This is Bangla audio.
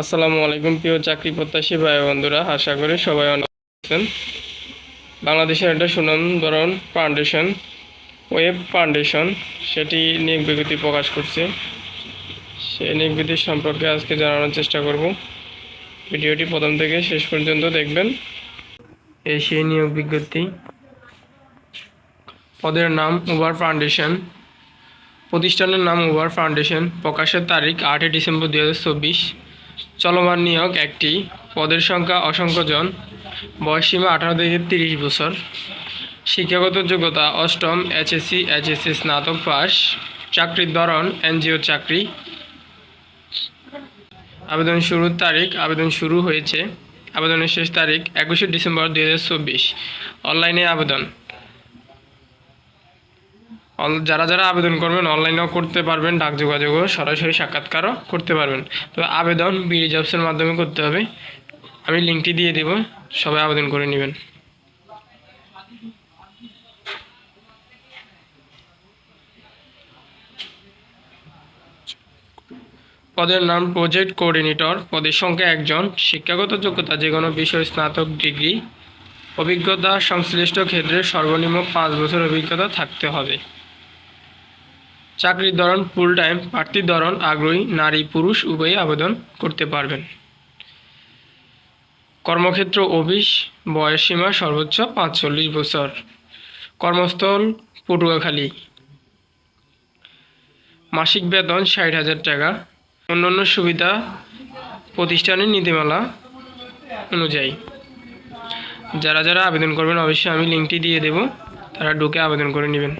আসসালামু আলাইকুম, প্রিয় চাকরি প্রত্যাশী ভাই বন্ধুরা। আশা করি সবাই অনেক আছেন। বাংলাদেশের একটা সুনামধরণ ফাউন্ডেশন, ওয়েব ফাউন্ডেশন, সেটি নিয়োগ বিজ্ঞপ্তি প্রকাশ করছে। সেই নিয়োগ বিজ্ঞপ্তি সম্পর্কে আজকে জানানোর চেষ্টা করব। ভিডিওটি প্রথম থেকে শেষ পর্যন্ত দেখবেন। এই সেই নিয়োগ বিজ্ঞপ্তি। পদের নাম উবার ফাউন্ডেশন। প্রতিষ্ঠানের নাম উবার ফাউন্ডেশন। প্রকাশের তারিখ আটই ডিসেম্বর দু হাজার চব্বিশ। চলমান নিয়োগ একটি। পদের সংখ্যা অসংখ্য জন। বয়সসীমা আঠারো থেকে তিরিশ বছর। শিক্ষাগত যোগ্যতা অষ্টম এইচএসসি এইচএসসি স্নাতক পাস চাকরির ধরন এনজিও চাকরি। আবেদন শুরুর তারিখ, আবেদন শুরু হয়েছে। আবেদনের শেষ তারিখ একুশে ডিসেম্বর দুই হাজার চব্বিশ। অনলাইনে আবেদন। যারা যারা আবেদন করবেন, অনলাইনেও করতে পারবেন, ডাক যোগাযোগও সরাসরি সাক্ষাৎকারও করতে পারবেন। তবে আবেদন বিডি জবসের মাধ্যমে করতে হবে। আমি লিঙ্কটি দিয়ে দেব, সবাই আবেদন করে নেবেন। পদের নাম প্রজেক্ট কোঅর্ডিনেটর, পদের সংখ্যা একজন, শিক্ষাগত যোগ্যতা যে কোনো বিষয়, স্নাতক ডিগ্রি, অভিজ্ঞতা সংশ্লিষ্ট ক্ষেত্রে সর্বনিম্ন পাঁচ বছর অভিজ্ঞতা থাকতে হবে। চাকরির ধরন ফুল টাইম প্রার্থীর ধরন, আগ্রহী, নারী, পুরুষ, উভয়ে আবেদন করতে পারবেন। কর্মক্ষেত্র অফিস বয়সসীমা সর্বোচ্চ পাঁচচল্লিশ বছর। কর্মস্থল পটুয়াখালী। মাসিক বেতন ষাট হাজার টাকা। অন্যান্য সুবিধা প্রতিষ্ঠানের নীতিমালা অনুযায়ী। যারা যারা আবেদন করবেন, অবশ্যই আমি লিঙ্কটি দিয়ে দেব। তারা ঢুকে আবেদন করে নেবেন।